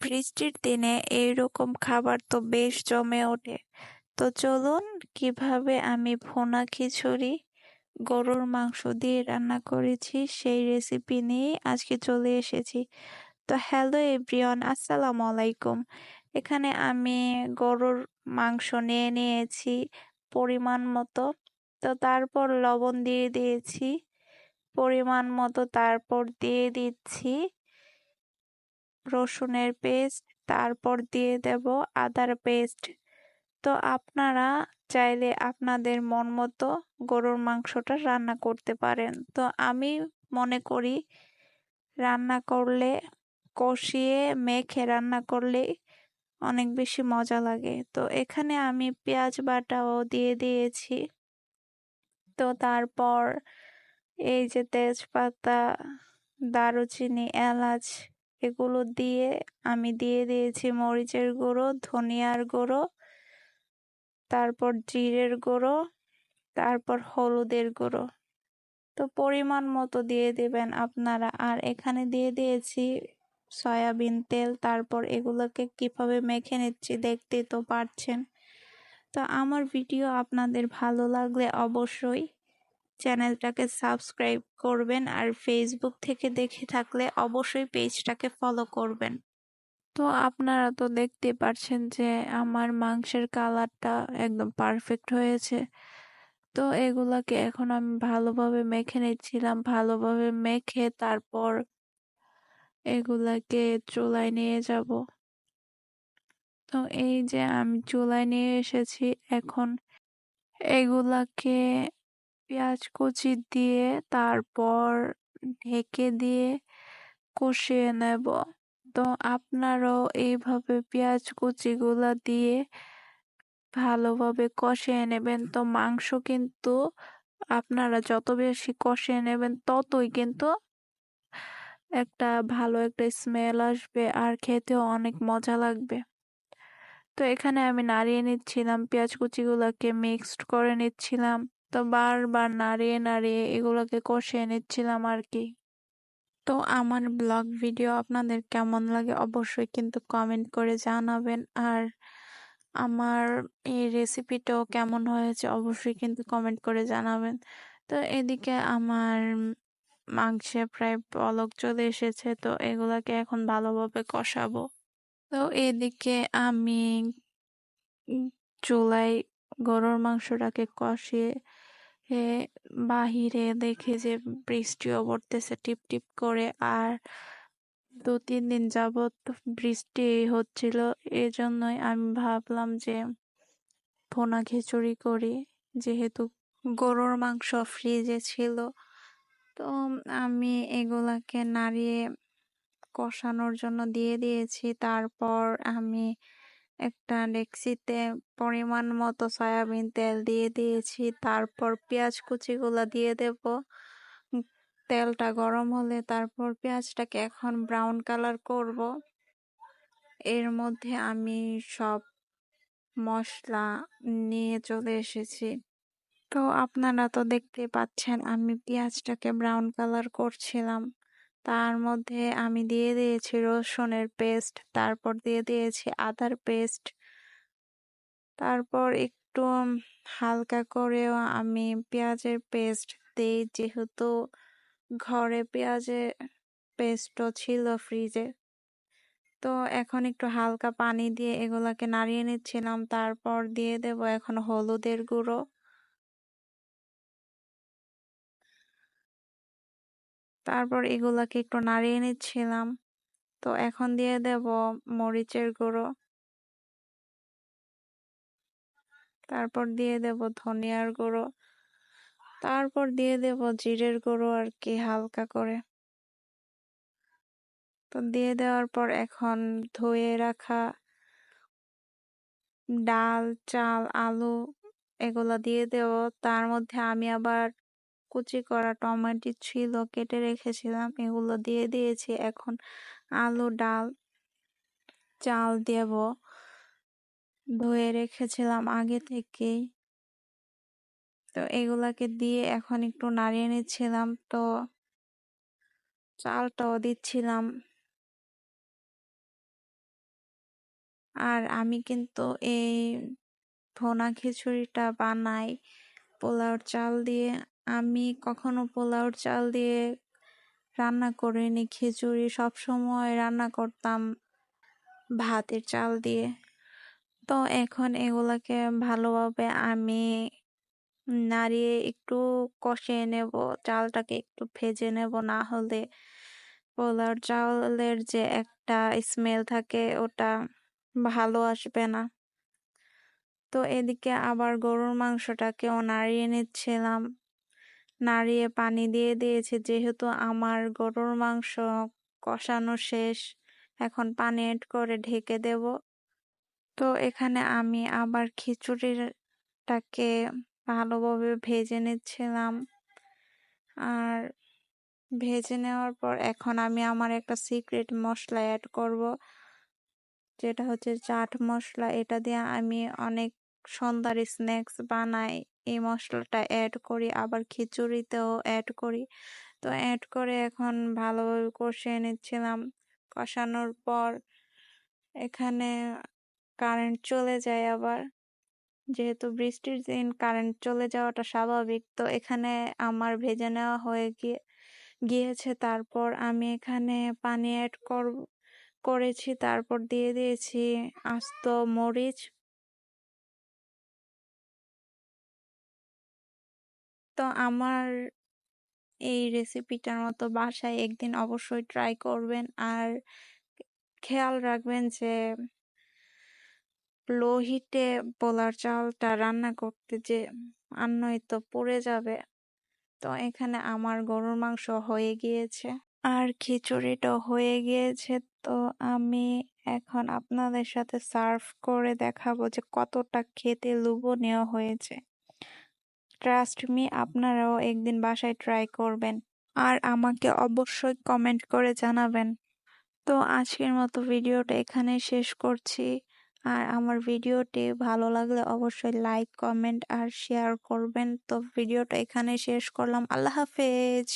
বৃষ্টির দিনে এইরকম খাবার তো বেশ জমে ওঠে। তো চলুন, কীভাবে আমি ভুনা খিচুড়ি, গরুর মাংস দিয়ে রান্না করেছি সেই রেসিপি নিয়ে আজকে চলে এসেছি। তো হ্যালো এভরিওয়ান আসসালামু আলাইকুম। এখানে আমি গরুর মাংস নিয়ে নিয়েছি পরিমাণ মতো। তো তারপর লবণ দিয়ে দিয়েছি, পরিমাণ মতো তারপর দিয়ে দিচ্ছি। রসুনের পেস্ট, তারপর দিয়ে দেব আদার পেস্ট। তো আপনারা চাইলে আপনাদের মন মতো গরুর মাংসটা রান্না করতে পারেন। তো আমি মনে করি রান্না করলে, কষিয়ে, মেখে রান্না করলে অনেক বেশি মজা লাগে। তো এখানে আমি পেঁয়াজ বাটাও দিয়ে দিয়েছি। তো তারপর এই যে তেজপাতা, দারুচিনি, এলাচ এগুলো দিয়ে আমি দিয়ে দিয়েছি মরিচের গুঁড়ো, ধনিয়ার গুঁড়ো, তারপর জিরের গুঁড়ো, তারপর হলুদের গুঁড়ো। তো পরিমাণ মতো দিয়ে দেবেন আপনারা। আর এখানে দিয়ে দিয়েছি সয়াবিন তেল, তারপর এগুলোকে কীভাবে মেখে নিচ্ছি দেখতে তো পারছেন। তো আমার ভিডিও আপনাদের ভালো লাগলে অবশ্যই চ্যানেলটাকে সাবস্ক্রাইব করবেন আর ফেসবুক থেকে দেখে থাকলে অবশ্যই পেজটাকে ফলো করবেন। তো আপনারা তো দেখতে পাচ্ছেন যে আমার মাংসের কালারটা একদম পারফেক্ট হয়েছে। তো এগুলাকে এখন আমি ভালোভাবে মেখে নিচ্ছিলাম, ভালোভাবে মেখে তারপর এগুলাকে চুলায় নিয়ে যাব। তো এই যে আমি চুলায় নিয়ে এসেছি, এখন এগুলাকে পেঁয়াজ কুচি দিয়ে তারপর ঢেকে দিয়ে কষিয়ে নেব। তো আপনারাও এইভাবে পেঁয়াজ কুচিগুলা দিয়ে ভালোভাবে কষিয়ে নেবেন। তো মাংস কিন্তু আপনারা যত বেশি কষিয়ে নেবেন, ততই কিন্তু একটা ভালো একটা স্মেল আসবে আর খেতেও অনেক মজা লাগবে। তো এখানে আমি নাড়িয়ে নিচ্ছিলাম, পেঁয়াজ কুচিগুলোকে মিক্সড করে নিচ্ছিলাম। তো বারবার নাড়িয়ে নাড়িয়ে এগুলোকে কষিয়ে নিচ্ছিলাম আর কি তো আমার ব্লগ ভিডিও আপনাদের কেমন লাগে অবশ্যই কিন্তু কমেন্ট করে জানাবেন। আর আমার এই রেসিপিটাও কেমন হয়েছে অবশ্যই কিন্তু কমেন্ট করে জানাবেন। তো এদিকে আমার মাংসে প্রায় পলক চলে এসেছে, তো এগুলাকে এখন ভালোভাবে কষাবো। তো এদিকে আমি চুলায় গরুর মাংসটাকে কষিয়ে বাহিরে দেখি যে বৃষ্টিও পড়তেছে টিপ টিপ করে আর দু তিন দিন যাবৎ বৃষ্টি হচ্ছিল। এজন্যই আমি ভাবলাম যে ভোনা খিচুড়ি করি। যেহেতু গরুর মাংস ফ্রিজে ছিল, তো আমি এগুলাকে নাড়িয়ে কষানোর জন্য দিয়ে দিয়েছি। তারপর আমি একটা ডেক্সিতে পরিমাণ মতো সয়াবিন তেল দিয়ে দিয়েছি। তারপর পেঁয়াজ কুচিগুলো দিয়ে দেব। তেলটা গরম হলে তারপর পেঁয়াজটাকে এখন ব্রাউন কালার করব। এর মধ্যে আমি সব মশলা নিয়ে চলে এসেছি। তো আপনারা তো দেখতে পাচ্ছেন, আমি পেঁয়াজটাকে ব্রাউন কালার করছিলাম। তার মধ্যে আমি দিয়ে দিয়েছি রসুনের পেস্ট, তারপর দিয়ে দিয়েছি আদার পেস্ট। তারপর একটু হালকা করেও আমি পেঁয়াজের পেস্ট দিই, যেহেতু ঘরে পেঁয়াজের পেস্টও ছিল ফ্রিজে। তো এখন একটু হালকা পানি দিয়ে এগুলাকে নাড়িয়ে নিচ্ছিলাম, তারপর দিয়ে দেব এখন হলুদের গুঁড়ো। তারপর এগুলাকে একটু নাড়িয়ে নিচ্ছিলাম। তো এখন দিয়ে দেব মরিচের গুঁড়ো। তারপর দিয়ে দেব ধনিয়ার গুঁড়ো। তারপর দিয়ে দেব জিরের গুঁড়ো আর কি হালকা করে। তো দিয়ে দেওয়ার পর এখন ধুয়ে রাখা ডাল, চাল, আলু এগুলো দিয়ে দেব। তার মধ্যে আমি আবার কুচি করা টমেটো ছিল, কেটে রেখেছিলাম, এগুলো দিয়ে দিয়েছি। এখন আলু, ডাল, চাল দেব। ধুয়ে রেখেছিলাম আগে থেকেই। তো এগুলাকে দিয়ে এখন একটু নাড়িয়ে নিচ্ছিলাম। তো চালটাও দিচ্ছিলাম। আর আমি কিন্তু এই ভোনা খিচুড়িটা বানাই পোলাওর চাল দিয়ে। আমি কখনো পোলাওর চাল দিয়ে রান্না করিনি, খিচুড়ি সবসময় রান্না করতাম ভাতের চাল দিয়ে। তো এখন এগুলাকে ভালোভাবে আমি নাড়িয়ে একটু কষিয়ে নেব, চালটাকে একটু ভেজে নেব, না হলে পোলাওর চাউলের যে একটা স্মেল থাকে ওটা ভালো আসবে না। তো এদিকে আবার গরুর মাংসটাকেও নাড়িয়ে নিচ্ছিলাম। নাড়িয়ে পানি দিয়ে দিয়েছি। যেহেতু আমার গরুর মাংস কষানো শেষ, এখন পানি এড করে ঢেকে দেব। তো এখানে আমি আবার খিচুড়িটাকে ভালোভাবে ভেজে নিচ্ছিলাম। আর ভেজে নেওয়ার পর এখন আমি আমার একটা সিক্রেট মশলা অ্যাড করব, যেটা হচ্ছে চাট মশলা। এটা দিয়ে আমি অনেক সন্ধ্যার স্ন্যাক্স বানাই। এই মশলাটা অ্যাড করি, আবার খিচুড়িতেও অ্যাড করি। তো অ্যাড করে এখন ভালোভাবে কষিয়ে নিচ্ছিলাম। কষানোর পর এখানে কারেন্ট চলে যায় আবার। যেহেতু বৃষ্টির দিন কারেন্ট চলে যাওয়াটা স্বাভাবিক, তো এখানে আমার ভেজে নেওয়া হয়ে গিয়ে, গিয়েছে। তারপর আমি এখানে পানি অ্যাড করব, করেছি। তারপর দিয়ে দিয়েছি আস্ত মরিচ তো আমার এই রেসিপিটার মতো বাসায় একদিন অবশ্যই ট্রাই করবেন। আর খেয়াল রাখবেন যে লো হিটে পোলার চালটা রান্না করতে যে আর তো পড়ে যাবে, তো এখানে আমার গরুর মাংস হয়ে গিয়েছে। আর খিচুড়িটা হয়ে গিয়েছে, তো আমি এখন আপনাদের সাথে সার্ভ করে দেখাবো যে কতটা খেতে লোভনীয় হয়েছে। ট্রাস্ট মি আপনারাও একদিন বাসায় ট্রাই করবেন। আর আমাকে অবশ্যই কমেন্ট করে জানাবেন। তো আজকের মতো ভিডিওটা এখানে শেষ করছি। আর আমার ভিডিওটি ভালো লাগলে অবশ্যই লাইক কমেন্ট আর শেয়ার করবেন। তো ভিডিওটা এখানে শেষ করলাম। আল্লাহ হাফেজ!